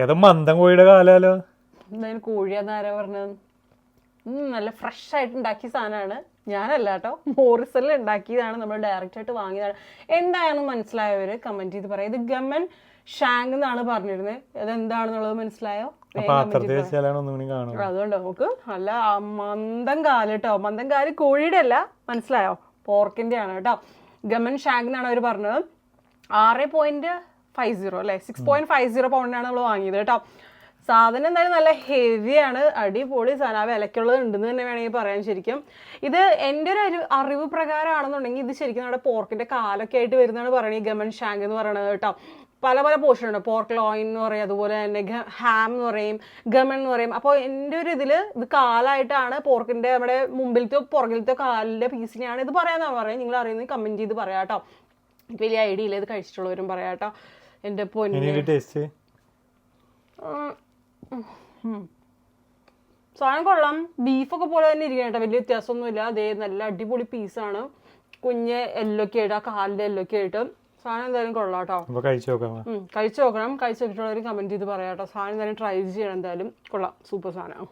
ഏതോ മന്ദം കോഴിയുടെ കാലാലോ? എന്തായാലും പറഞ്ഞത്? നല്ല ഫ്രഷ് ആയിട്ട് ഉണ്ടാക്കിയ സാധനമാണ്. ഞാനല്ല കേട്ടോ. മോറിസലിൽ ഉണ്ടാക്കിയതാണ്. നമ്മൾ ഡയറക്റ്റ് ആയിട്ട് വാങ്ങിയതാണ്. എന്താണെന്ന് മനസ്സിലായവര് കമന്റ് ചെയ്ത് പറയാം. ഇത് ഗമൻ ഷാങ് എന്നാണ് പറഞ്ഞിരുന്നത് അത് എന്താണെന്നുള്ളത് മനസ്സിലായോ അതുകൊണ്ട് നമുക്ക് നല്ല മന്ദം കാൽ കേട്ടോ. മന്ദം കാൽ കോഴിയുടെ അല്ല. മനസ്സിലായോ? പോർക്കിന്റെ ആണ് കേട്ടോ. ഗമൻ ഷാങ് എന്നാണ് അവർ പറഞ്ഞത്. ആറ് പോയിന്റ് ഫൈവ് സീറോ അല്ലേ? സിക്സ് പോയിന്റ് ഫൈവ് സീറോ പൗണ്ടിനാണ് നമ്മൾ വാങ്ങിയത് കേട്ടോ. സാധനം എന്തായാലും നല്ല ഹെവിയാണ്. അടിപൊളി സാധനം. ആ വിലക്കുള്ളത് ഉണ്ടെന്ന് തന്നെ വേണമെങ്കിൽ പറയാൻ ശരിക്കും. ഇത് എന്റെ ഒരു അറിവ് പ്രകാരമാണെന്നുണ്ടെങ്കിൽ ഇത് ശരിക്കും നമ്മുടെ പോർക്കിന്റെ കാലൊക്കെ ആയിട്ട് വരുന്നതാണ് പറയുന്നത് ഗമൻ ഷാങ്ക് എന്ന് പറയുന്നത് കേട്ടോ. പല പല പോർഷൻ ഉണ്ട്. പോർക്ക് ലോയിൻ എന്ന് പറയും അതുപോലെ തന്നെ ഹാം എന്ന് പറയും ഗമൺ എന്ന് പറയും. അപ്പോൾ എന്റെ ഒരു ഇതിൽ ഇത് കാലായിട്ടാണ് പോർക്കിന്റെ നമ്മുടെ മുമ്പിലത്തെ പുറകിലത്തെ കാലിന്റെ പീസിനെയാണ് ഇത് പറയാമെന്നാണ് പറയുന്നത്. നിങ്ങൾ അറിയുന്നത് കമന്റ് ചെയ്ത് പറയാം കേട്ടോ. എനിക്ക് വലിയ ഐഡിയ ഇല്ല. ഇത് കഴിച്ചിട്ടുള്ളവരും പറയാം കേട്ടോ. എന്റെ പൊന്നു. ടേസ്റ്റ് സാധനം കൊള്ളാം. ബീഫൊക്കെ പോലെ തന്നെ ഇരിക്കണം കേട്ടോ. വലിയ വ്യത്യാസമൊന്നുമില്ല. അതേ നല്ല അടിപൊളി പീസാണ് കുഞ്ഞ് എല്ലൊക്കെ ആയിട്ട് ആ കാലിന്റെ എല്ലൊക്കെ ആയിട്ട്. സാധനം എന്തായാലും കൊള്ളാം കേട്ടോ. കഴിച്ചു നോക്കണം കഴിച്ചു നോക്കണം. കഴിച്ചു നോക്കിയിട്ടുള്ളവർ കമന്റ് ചെയ്ത് പറയാം കേട്ടോ. സാധനം എന്തായാലും ട്രൈ ചെയ്യണം എന്തായാലും. കൊള്ളാം. സൂപ്പർ സാധനം.